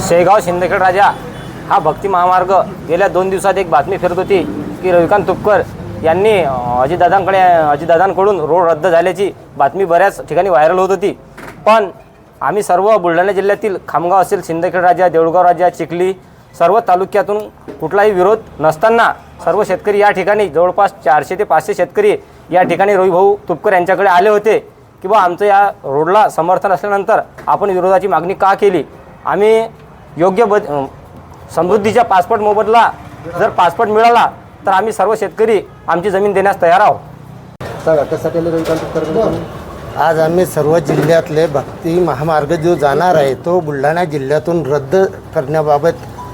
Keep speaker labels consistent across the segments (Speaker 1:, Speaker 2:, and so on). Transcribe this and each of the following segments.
Speaker 1: शेगाव शिंदखेड राजा हा भक्ती महामार्ग गेल्या दोन दिवसात एक बातमी फिरत होती की रविकांत तुपकर यांनी अजितदादांकडे अजितदादांकडून रोड रद्द झाल्याची बातमी बऱ्याच ठिकाणी व्हायरल होत होती. पण आम्ही सर्व बुलढाणा जिल्ह्यातील खामगाव असेल शिंदखेड राजा देऊळगाव राजा चिखली सर्व तालुक्यातून कुठलाही विरोध नसताना सर्व शेतकरी या ठिकाणी जवळपास चारशे ते पाचशे शेतकरी या ठिकाणी रविभाऊ तुपकर यांच्याकडे आले होते की बा आमचं या रोडला समर्थन असल्यानंतर आपण विरोधाची मागणी का केली आम्ही योग्य बद समृद्धीच्या पासपोर्ट मोबदला जर पासपोर्ट मिळाला तर आम्ही सर्व शेतकरी आमची जमीन देण्यास तयार आहोत
Speaker 2: सांगा कशासाठी?
Speaker 3: आज आम्ही सर्व जिल्ह्यातले भक्ती महामार्ग जो जाणार आहे तो बुलढाणा जिल्ह्यातून रद्द करण्याबाबत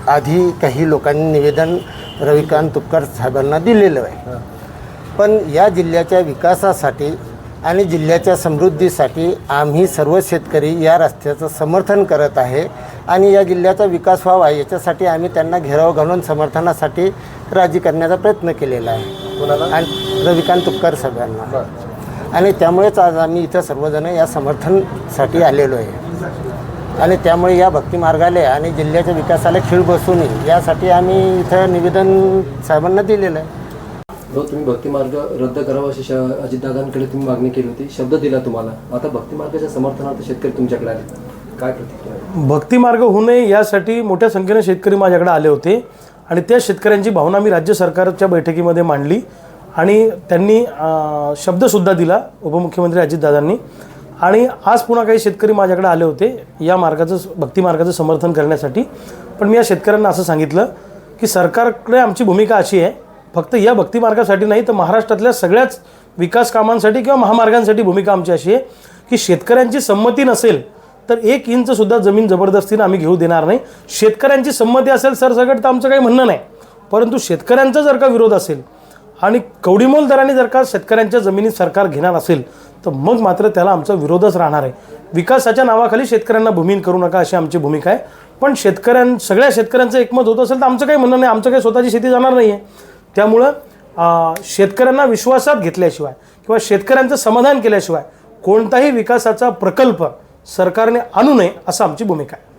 Speaker 3: आधी काही लोकांनी निवेदन रविकांत तुपकर साहेबांना दिलेलं आहे. पण या जिल्ह्याच्या विकासासाठी आणि जिल्ह्याच्या समृद्धीसाठी आम्ही सर्व शेतकरी या रस्त्याचं समर्थन करत आहे आणि या जिल्ह्याचा विकास व्हावा याच्यासाठी आम्ही त्यांना घेराव घालून समर्थनासाठी राजी करण्याचा प्रयत्न केलेला आहे. आणि रविकांत तुपकर सगळ्यांना
Speaker 2: बरं.
Speaker 3: आणि त्यामुळेच आज आम्ही इथं सर्वजण या समर्थनसाठी आलेलो आहे. आणि त्यामुळे या भक्ती मार्गाला आणि जिल्ह्याच्या विकासाला खीळ बसू नये यासाठी आम्ही इथं निवेदन साहेबांना दिलेलं आहे.
Speaker 2: तुम्ही भक्ती मार्ग रद्द करावा अशी अजितदादांकडे तुम्ही मागणी केली होती. शब्द दिला तुम्हाला. आता भक्ती मार्गाच्या समर्थनार्थ शेतकरी तुमच्याकडे आले. काय प्रतिक्रिया आहे?
Speaker 4: भक्तिमार्ग होऊ नये यासाठी मोठ्या संख्येने शेतकरी माझ्याकडे आले होते. आणि त्या शेतकऱ्यांची भावना मी राज्य सरकारच्या बैठकीमध्ये मांडली. आणि त्यांनी शब्दसुद्धा दिला उपमुख्यमंत्री अजितदादांनी. आणि आज पुन्हा काही शेतकरी माझ्याकडे आले होते या मार्गाचं भक्ती मार्गाचं समर्थन करण्यासाठी. पण मी या शेतकऱ्यांना असं सांगितलं की सरकारकडे आमची भूमिका अशी आहे फक्त या भक्ती मार्गासाठी नाही तर महाराष्ट्रातल्या सगळ्याच विकास कामांसाठी किंवा महामार्गांसाठी भूमिका आमची अशी आहे की शेतकऱ्यांची संमती नसेल तर एक इंचसुद्धा जमीन जबरदस्तीनं आम्ही घेऊ देणार नाही. शेतकऱ्यांची संमती असेल सरसकट तर आमचं काही म्हणणं नाही. परंतु शेतकऱ्यांचा जर का विरोध असेल आणि कवडीमोल दराने जर का शेतकऱ्यांच्या जमिनीत सरकार घेणार असेल तर मग मात्र त्याला आमचा विरोधच राहणार आहे. विकासाच्या नावाखाली शेतकऱ्यांना भूमीन करू नका अशी आमची भूमिका आहे. पण शेतकऱ्यां सगळ्या शेतकऱ्यांचं एकमत होत असेल तर आमचं काही म्हणणं नाही. आमचं काही स्वतःची शेती जाणार नाही आहे त्यामुळं शेतकऱ्यांना विश्वासात घेतल्याशिवाय किंवा शेतकऱ्यांचं समाधान केल्याशिवाय कोणताही विकासाचा प्रकल्प सरकारने आणू नये असं आमची भूमिका आहे.